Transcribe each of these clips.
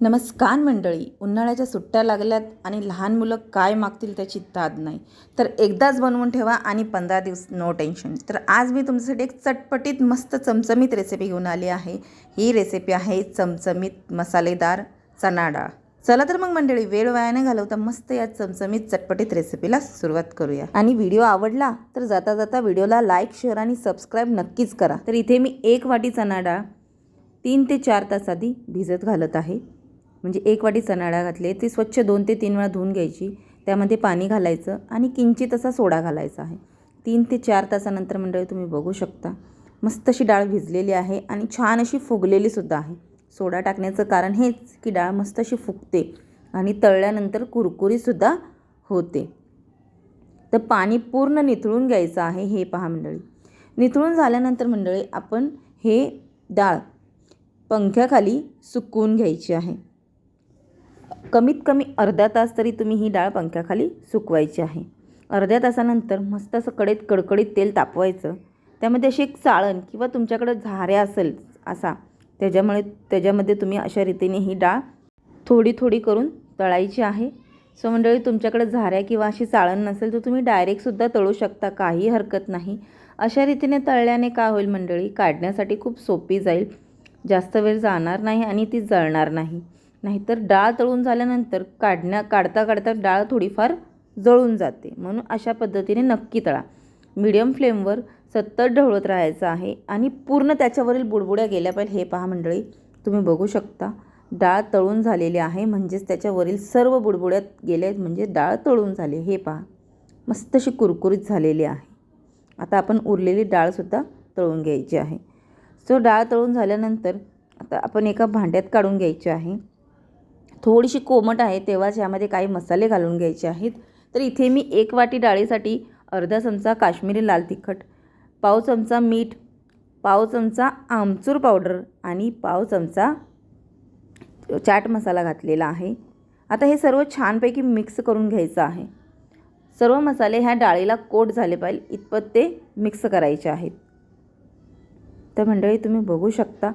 नमस्कार मंडळी. उन्हाळ्याच्या सुट्ट्या लागल्यात आणि लहान मुलं काय मागतील त्याची ताद नाही. तर एकदाच बनवून ठेवा आणि पंधरा दिवस नो टेन्शन. तर आज मी तुमच्यासाठी एक चटपटीत मस्त चमचमीत रेसिपी घेऊन आली आहे. ही रेसिपी आहे चमचमीत मसालेदार चणा डाळ. चला तर मग मंडळी वेळ वाया न घालवता मस्त या चमचमीत चटपटीत रेसिपीला सुरुवात करूया. आणि व्हिडिओ आवडला तर जाता जाता व्हिडिओला लाईक शेअर आणि सबस्क्राईब नक्कीच करा. तर इथे मी एक वाटी चणा डाळ तीन ते चार तास आधी भिजत घालत आहे. म्हणजे एक वाटी चणा डाळ घातली ती स्वच्छ दोन ते तीन वेळा धुवून घ्यायची. त्यामध्ये पाणी घालायचं आणि किंचित असा सोडा घालायचा आहे. तीन ते चार तासानंतर मंडळी तुम्ही बघू शकता. मस्त अशी डाळ भिजलेली आहे आणि छान अशी फुगलेली सुद्धा आहे. सोडा टाकण्याचं कारण हेच की डाळ मस्त अशी फुगते आणि तळल्यानंतर कुरकुरीसुद्धा होते. तर पाणी पूर्ण निथळून घ्यायचं आहे हे पहा मंडळी. निथळून झाल्यानंतर मंडळी आपण हे डाळ पंख्याखाली सुकवून घ्यायची आहे. कमीत कमी अर्धा तास तरी तुम्ही ही डाळ पंख्याखाली सुकवायची आहे. अर्ध्या तासानंतर मस्त असं कडेत कडकडीत तेल तापवायचं. त्यामध्ये अशी एक चाळण किंवा तुमच्याकडं झाऱ्या असेल असा त्याच्यामुळे त्याच्यामध्ये तुम्ही अशा रीतीने ही डाळ थोडी थोडी करून तळायची आहे. सो मंडळी तुमच्याकडे झाऱ्या किंवा अशी चाळण नसेल तर तुम्ही डायरेक्टसुद्धा तळू शकता काही हरकत नाही. अशा रीतीने तळल्याने काय होईल मंडळी? काढण्यासाठी खूप सोपी जाईल. जास्त वेळ जाणार नाही आणि ती जळणार नाही. नाहीतर डाळ तळून झाल्यानंतर काढण्या काढता काढता डाळ थोडीफार जळून जाते. म्हणून अशा पद्धतीने नक्की तळा. मीडियम फ्लेमवर सतत ढवळत राहायचं आहे आणि पूर्ण त्याच्यावरील बुडबुड्या गेल्या पाहिजे. हे पहा मंडळी तुम्ही बघू शकता. डाळ तळून झालेली आहे म्हणजेच त्याच्यावरील सर्व बुडबुड्यात गेल्या आहेत म्हणजे डाळ तळून झाली. हे पहा मस्त अशी कुरकुरीत झालेली आहे. आता आपण उरलेली डाळसुद्धा तळून घ्यायची आहे. सो डाळ तळून झाल्यानंतर आता आपण एका भांड्यात काढून घ्यायची आहे. थोडीशी कोमट आहे तेव्हाच यामध्ये काही मसाले घालून घ्यायचे आहेत. तर इथे मी एक वाटी डाळीसाठी अर्धा चमचा काश्मीरी लाल तिखट पाव चमचा मीठ पाव चमचा आमचूर पावडर आणि पाव चमचा चाट मसाला घातलेला आहे. आता हे सर्व छानपैकी मिक्स करून घ्यायचं आहे. सर्व मसाले ह्या डाळीला कोट झाले पाहिजे इतपत ते मिक्स करायचे आहेत. तर मंडळी तुम्ही बघू शकता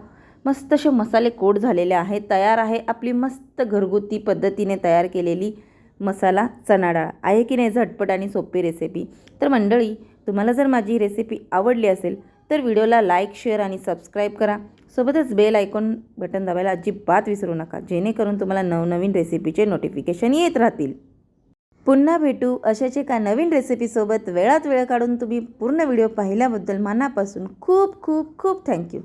मस्त असे मसाले कोट झालेले आहेत. तयार आहे आपली मस्त घरगुती पद्धतीने तयार केलेली मसाला चणा डाळ आहे की नाही झटपट आणि सोपी रेसिपी तर मंडळी तुम्हाला जर माझी रेसिपी आवडली असेल तर व्हिडिओला लाईक शेअर आणि सबस्क्राईब करा. सोबतच बेल आयकॉन बटन दाबायला अजिबात विसरू नका जेणेकरून तुम्हाला नवनवीन रेसिपीचे नोटिफिकेशन येत राहतील. पुन्हा भेटू अशाच एका नवीन रेसिपीसोबत वेळात वेळ काढून तुम्ही पूर्ण व्हिडिओ पाहिल्याबद्दल मनापासून खूप खूप खूप थँक्यू